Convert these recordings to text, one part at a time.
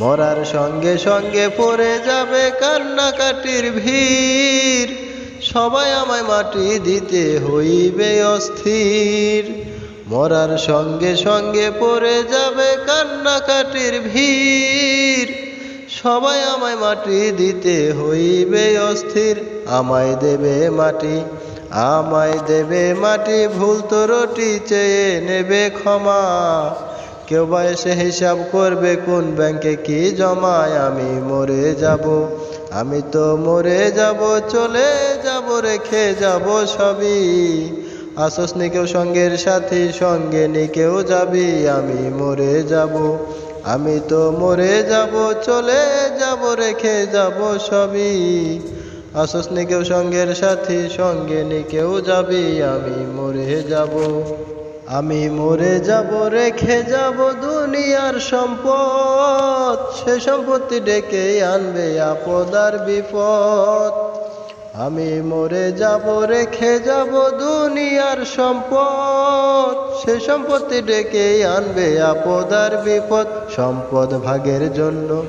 মরার সঙ্গে সঙ্গে পড়ে যাবে কান্নাকাটির ভিড়। সবাই আমায় মাটি দিতে হইবে অস্থির। মরার সঙ্গে সঙ্গে পড়ে যাবে কান্নাকাটির ভিড়। সবাই আমায় মাটি দিতে হইবে অস্থির। আমায় দেবে মাটি, আমায় দেবে মাটি, ভুল তো রটি চেয়ে নেবে ক্ষমা। কেউ বা এসে হিসাব করবে কোন ব্যাংকে কি জমায়, আমি মরে যাব। আমি তো মরে যাব, চলে যাব, রেখে যাব সবই। আসস নি কেউ সঙ্গের সাথী, সঙ্গে নি কেউ যাবি, আমি মরে যাব। আমি তো মরে যাব, চলে যাব, রেখে যাব সবই। আসস নি কেউ সঙ্গের সাথী, সঙ্গে নি কেউ যাবি, আমি মরে যাব। আমি মরে যাব, রেখে যাব দুনিয়ার সম্পদ। সে সম্পত্তি ডেকে আনবে আপদার বিপদ। আমি মরে যাব, রেখে যাব দুনিয়ার সম্পদ। সে সম্পত্তি ডেকে আনবে আপদার বিপদ। সম্পদ ভাগের জন্য,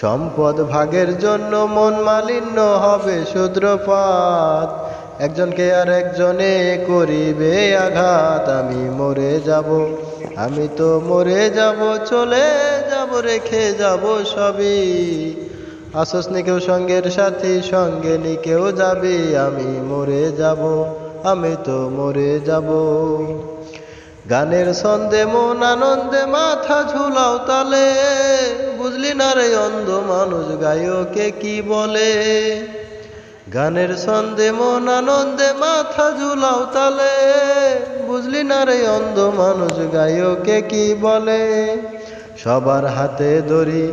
সম্পদ ভাগের জন্য মন মালিন্য হবে শূদ্রপাত। একজনকে আর একজনে করিবে আঘাত, আমি মরে যাব, আমি তো মরে যাব, চলে যাব, রেখে যাব সবই। আসস কেউ সঙ্গের সাথী, সঙ্গে নি কেউ যাবি, আমি মরে যাব, আমি তো মরে যাব। গানের ছন্দে, মন আনন্দে, মাথা ঝুলাও তালে, বুঝলি না রে অন্ধ মানুষ, গায়কে কি বলে? গানের ছন্দে মন আনন্দে মাথা ঝুলাও তালে। বুঝলি না রে অন্ধ মানুষ, গায়কে কি বলে? সবার হাতে দড়ি,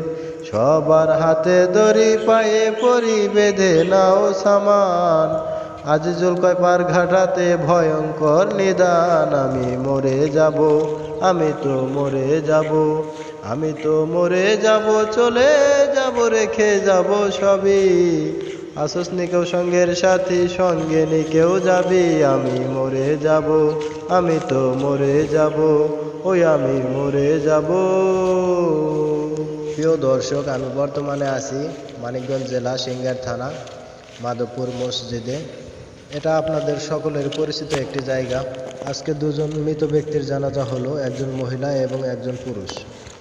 সবার হাতে দড়ি, পায়ে পরি, বেঁধে নাও সামান। আজ জলকয় পার ঘাটাতে ভয়ঙ্কর নিদান, আমি মরে যাব, আমি তো মরে যাব, আমি তো মরে যাব, চলে যাব, রেখে যাব সবই। আসস নি কেউ সঙ্গের সাথী, সঙ্গে নি কেউ যাবি, আমি মরে যাব, আমি তো মরে যাব, ওই আমি মরে যাব। প্রিয় দর্শক, আমি বর্তমানে আছি মানিকগঞ্জ জেলা সিঙ্গার থানা, মাধবপুর মসজিদে। এটা আপনাদের সকলের পরিচিত একটি জায়গা। আজকে দুজন মৃত ব্যক্তির জানাজা হলো, একজন মহিলা এবং একজন পুরুষ।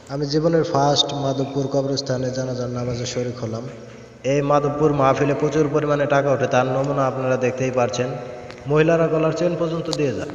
আমি জীবনের ফার্স্ট মাধবপুর কবরস্থানে জানাজার নামাজে শরিক হলাম। এই মাধবপুর মাহফিলে প্রচুর পরিমাণে টাকা ওঠে, তার নমুনা আপনারা দেখতেই পারছেন। মহিলারা গলার চেন পর্যন্ত দিয়ে যায়